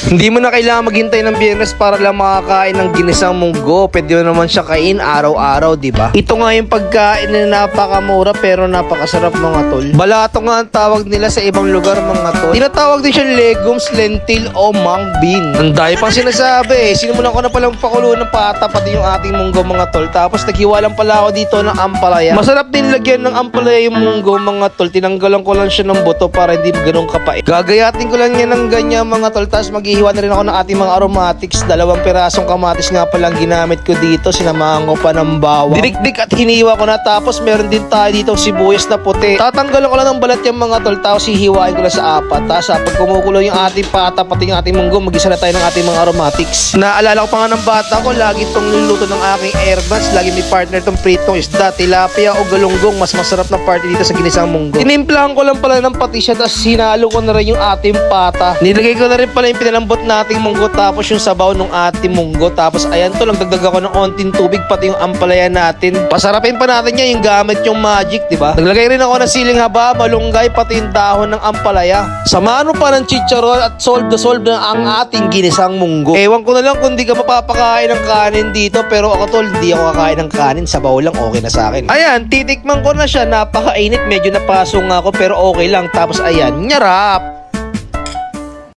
Hindi mo na kailangan maghintay ng biyernes para lang makakain ng ginisang munggo. Pwede mo naman siya kain araw-araw, di ba? Ito nga yung pagkain na napakamura pero napakasarap mga tol. Balato nga ang tawag nila sa ibang lugar mga tol. Tinatawag din siya legumes, lentil o mung bean. Ang dahil pang sinasabi eh. Sinimulan ko na palang pakulo ng pata pati yung ating munggo mga tol. Tapos naghiwalang pala ako dito ng ampalaya. Masarap din lagyan ng ampalaya yung munggo mga tol. Tinanggalan ko lang siya ng buto para hindi ganun kapait. Gagayatin ko lang yan ng ganyan mga tol. Tapos maghihiwa na rin ako ng ating mga aromatics. Dalawang pirasong kamatis nga palang ginamit ko dito. Sinamahan ko pa ng bawang. Dinikdik at hiniwa ko na. Tapos meron din tayo dito sibuyas na puti. Tatanggalan ko lang ng balat yung mga tol. Tapos hihiwain ko lang sa apat. Tapos pag kumukulo yung ating pata pati yung ating munggo, mag-isa na tayo ng ating mga aromatics. Naalala ko pa nga ng bata ko, lagi itong niluluto ng aking airbuds. Lagi may partner itong pritong isda, tilapia o galunggong. Mas masarap na party dito sa ginisang munggo. Tinimplahan ko lang pala ng patisya tapos hinalo ko na rin yung ating pata. Nilagay ko na rin pala yung pinalambot nating munggo tapos yung sabaw ng ating munggo. Tapos ayan to, nagdagdag ako ng onting tubig pati yung ampalaya natin. Pasarapin pa natin yan yung gamit yung magic, di ba? Naglagay rin ako ng siling haba, malunggay, pati yung dahon ng ampalaya. Samahan mo pa ng chicharon at solve na solve na ang ating ginisang munggo. Ewan ko na lang kung di ka mapapakain ng kanin dito pero ako tol, hindi ako kakain ng kanin. Sabaw lang, okay na sa akin. Ayan, titikman ko na siya. Napakainit, medyo napasong ako pero okay lang. Tapos ayan, nyarap!